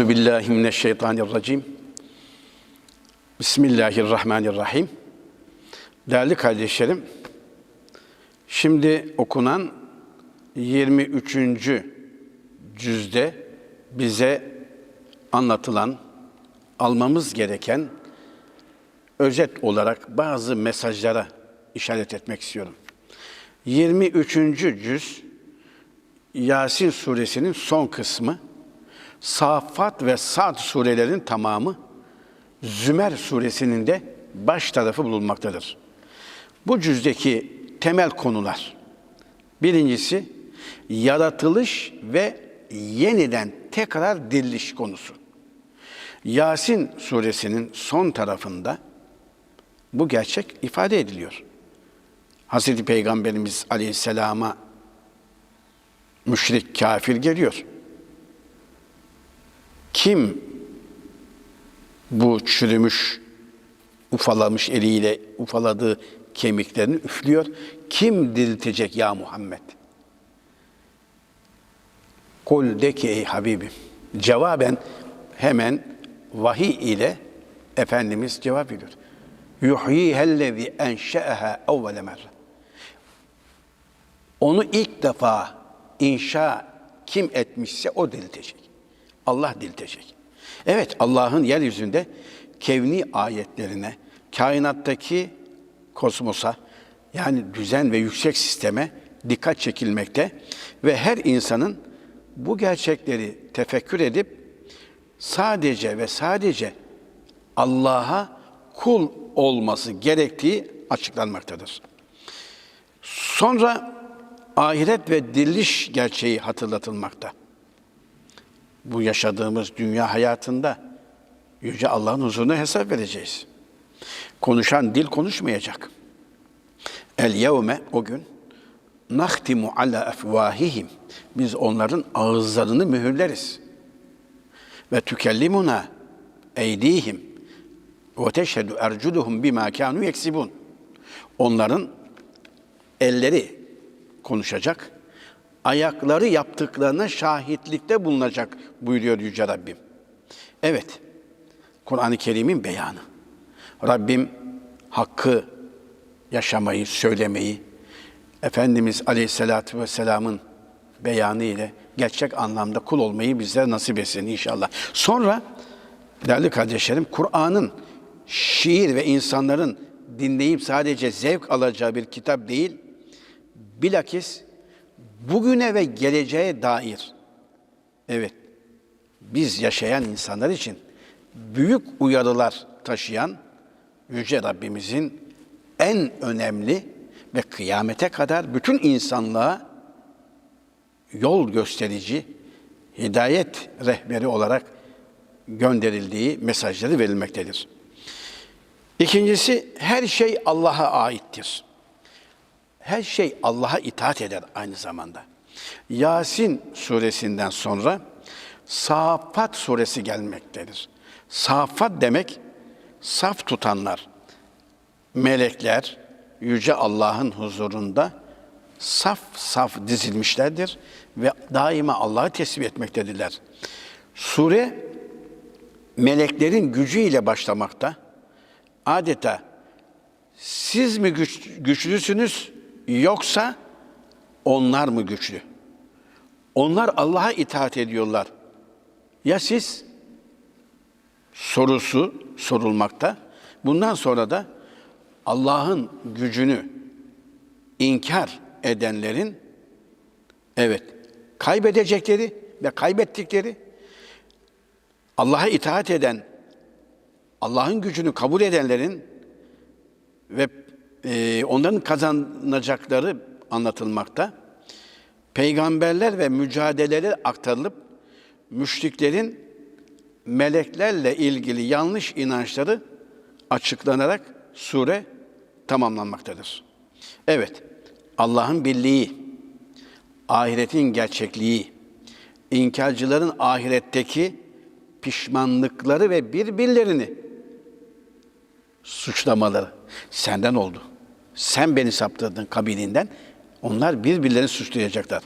Euzu billahi mineşşeytanirracim. Bismillahirrahmanirrahim. Değerli kardeşlerim, şimdi okunan 23. cüzde bize anlatılan, almamız gereken özet olarak bazı mesajlara işaret etmek istiyorum. 23. cüz Yasin suresinin son kısmı, Safat ve Sad surelerin tamamı, Zümer suresinin de baş tarafı bulunmaktadır. Bu cüzdeki temel konular, birincisi yaratılış ve yeniden tekrar diriliş konusu. Yasin suresinin son tarafında bu gerçek ifade ediliyor. Hazreti Peygamberimiz Aleyhisselam'a müşrik, kafir geliyor. Kim bu çürümüş, ufalamış eliyle ufaladığı kemiklerini üflüyor? Kim diriltecek ya Muhammed? Kul de ki ey Habibim. Cevaben hemen vahiy ile Efendimiz cevap veriyor. Yuhyihellezi enşe'eha evvele merre. Onu ilk defa inşa kim etmişse o diriltecek. Allah diriltecek. Evet Allah'ın yeryüzünde kevni ayetlerine, kainattaki kosmosa yani düzen ve yüksek sisteme dikkat çekilmekte ve her insanın bu gerçekleri tefekkür edip sadece ve sadece Allah'a kul olması gerektiği açıklanmaktadır. Sonra ahiret ve diriliş gerçeği hatırlatılmakta. Bu yaşadığımız dünya hayatında Yüce Allah'ın huzuruna hesap vereceğiz. Konuşan dil konuşmayacak. El yevme o gün nahtimu ala efvahihim. Biz onların ağızlarını mühürleriz. Ve tükellimuna eydihim ve teşhedü erculuhum bima kanu yeksibun. Onların elleri konuşacak, ayakları yaptıklarına şahitlikte bulunacak buyuruyor Yüce Rabbim. Evet, Kur'an-ı Kerim'in beyanı. Rabbim hakkı yaşamayı, söylemeyi, Efendimiz Aleyhisselatü Vesselam'ın beyanı ile gerçek anlamda kul olmayı bizlere nasip etsin inşallah. Sonra değerli kardeşlerim, Kur'an'ın şiir ve insanların dinleyip sadece zevk alacağı bir kitap değil, bilakis bugüne ve geleceğe dair, evet, biz yaşayan insanlar için büyük uyarılar taşıyan Yüce Rabbimizin en önemli ve kıyamete kadar bütün insanlığa yol gösterici, hidayet rehberi olarak gönderildiği mesajları verilmektedir. İkincisi, her şey Allah'a aittir. Her şey Allah'a itaat eder aynı zamanda. Yasin suresinden sonra Safat suresi gelmektedir. Safat demek saf tutanlar, melekler yüce Allah'ın huzurunda saf saf dizilmişlerdir ve daima Allah'ı tesbih etmektedirler. Sure meleklerin gücüyle başlamakta. Adeta siz mi güç, güçlüsünüz yoksa onlar mı güçlü? Onlar Allah'a itaat ediyorlar. Ya siz? Sorusu sorulmakta. Bundan sonra da Allah'ın gücünü inkar edenlerin evet kaybedecekleri ve kaybettikleri Allah'a itaat eden Allah'ın gücünü kabul edenlerin ve e, onların kazanacakları anlatılmakta. Peygamberler ve mücadeleleri aktarılıp müşriklerin meleklerle ilgili yanlış inançları açıklanarak sure tamamlanmaktadır. Evet, Allah'ın birliği, ahiretin gerçekliği, inkarcıların ahiretteki pişmanlıkları ve birbirlerini suçlamaları senden oldu. Sen beni saptırdın kabilinden. Onlar birbirlerini suçlayacaklar.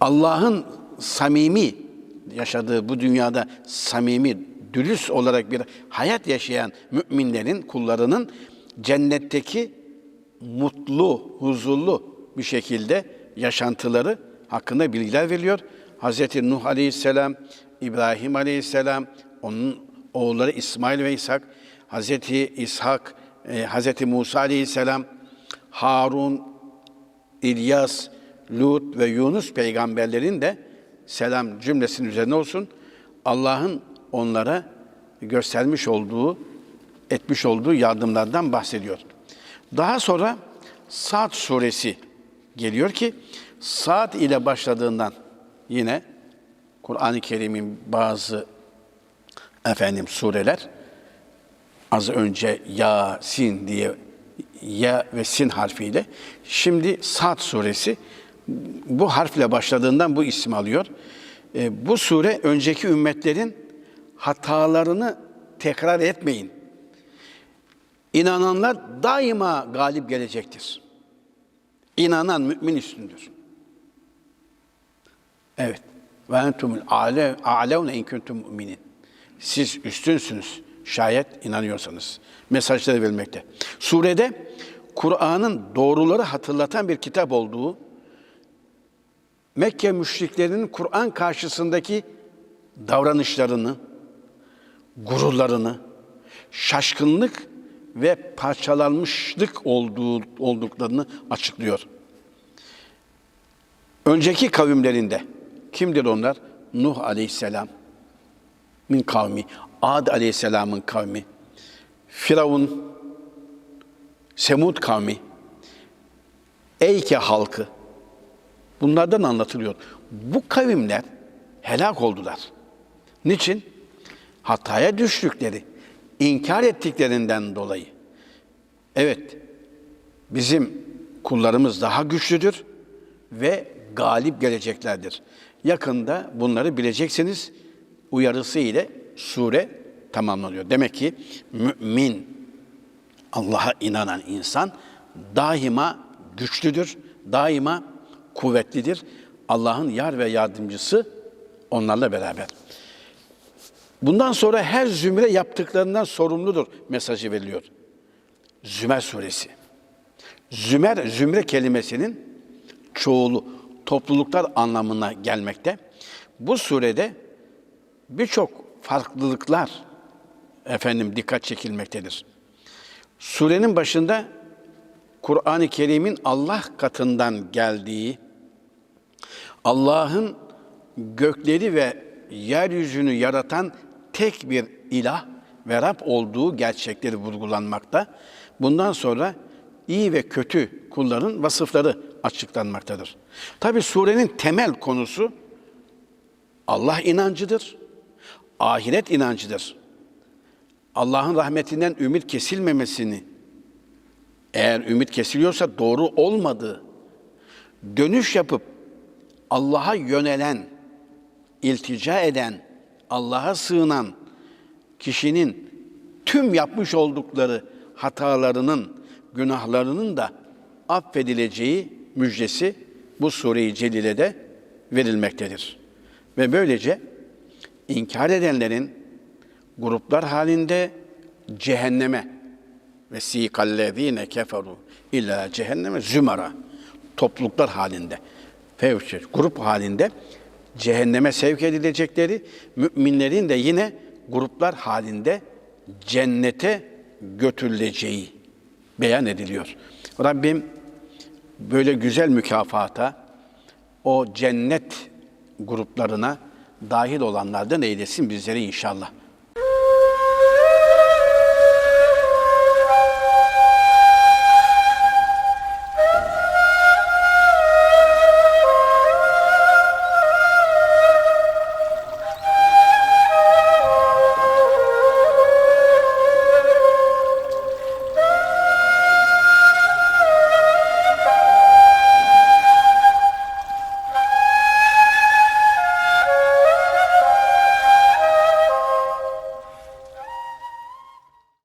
Allah'ın samimi yaşadığı bu dünyada samimi, dürüst olarak bir hayat yaşayan müminlerin, kullarının cennetteki mutlu, huzurlu bir şekilde yaşantıları hakkında bilgiler veriliyor. Hz. Nuh Aleyhisselam, İbrahim Aleyhisselam, onun oğulları İsmail ve İshak, Hz. İshak, e, Hz. Musa Aleyhisselam, Harun, İlyas, Lut ve Yunus peygamberlerin de selam cümlesinin üzerine olsun. Allah'ın onlara göstermiş olduğu, etmiş olduğu yardımlardan bahsediyor. Daha sonra Sad suresi geliyor ki Sad ile başladığından yine Kur'an-ı Kerim'in bazı efendim sureler az önce ya sin diye ya ve sin harfiyle şimdi Sad suresi bu harfle başladığından bu isim alıyor. E, bu sure önceki ümmetlerin hatalarını tekrar etmeyin. İnananlar daima galip gelecektir. İnanan mümin üstündür. Evet. Ve entumul a'levne in kuntum müminin. Siz üstünsünüz şayet inanıyorsanız. Mesajları verilmekte. Surede Kur'an'ın doğruları hatırlatan bir kitap olduğu, Mekke müşriklerinin Kur'an karşısındaki davranışlarını, gururlarını, şaşkınlık ve parçalanmışlık olduğu olduklarını açıklıyor. Önceki kavimlerinde kimdir onlar? Nuh aleyhisselam min kavmi, Ad aleyhisselamın kavmi, Firavun, Semud kavmi, Eyke halkı, bunlardan anlatılıyor. Bu kavimler helak oldular. Niçin? Hataya düştükleri, inkar ettiklerinden dolayı. Evet, bizim kullarımız daha güçlüdür ve galip geleceklerdir. Yakında bunları bileceksiniz uyarısı ile sure tamamlanıyor. Demek ki mümin, Allah'a inanan insan daima güçlüdür, daima kuvvetlidir. Allah'ın yar ve yardımcısı onlarla beraber. Bundan sonra her zümre yaptıklarından sorumludur mesajı veriliyor. Zümer suresi. Zümer, zümre kelimesinin çoğulu, topluluklar anlamına gelmekte. Bu surede birçok farklılıklar efendim dikkat çekilmektedir. Surenin başında Kur'an-ı Kerim'in Allah katından geldiği, Allah'ın gökleri ve yeryüzünü yaratan tek bir ilah ve Rab olduğu gerçekleri vurgulanmakta. Bundan sonra iyi ve kötü kulların vasıfları açıklanmaktadır. Tabi surenin temel konusu Allah inancıdır, ahiret inancıdır. Allah'ın rahmetinden ümit kesilmemesini, eğer ümit kesiliyorsa doğru olmadığı, dönüş yapıp Allah'a yönelen, iltica eden, Allah'a sığınan kişinin tüm yapmış oldukları hatalarının, günahlarının da affedileceği müjdesi bu sure-i celilede verilmektedir. Ve böylece inkar edenlerin gruplar halinde cehenneme ve sikallezine keferu illa cehenneme zümara topluluklar halinde fevçe grup halinde cehenneme sevk edilecekleri müminlerin de yine gruplar halinde cennete götürüleceği beyan ediliyor. Rabbim böyle güzel mükafata o cennet gruplarına dahil olanlardan eylesin bizleri inşallah.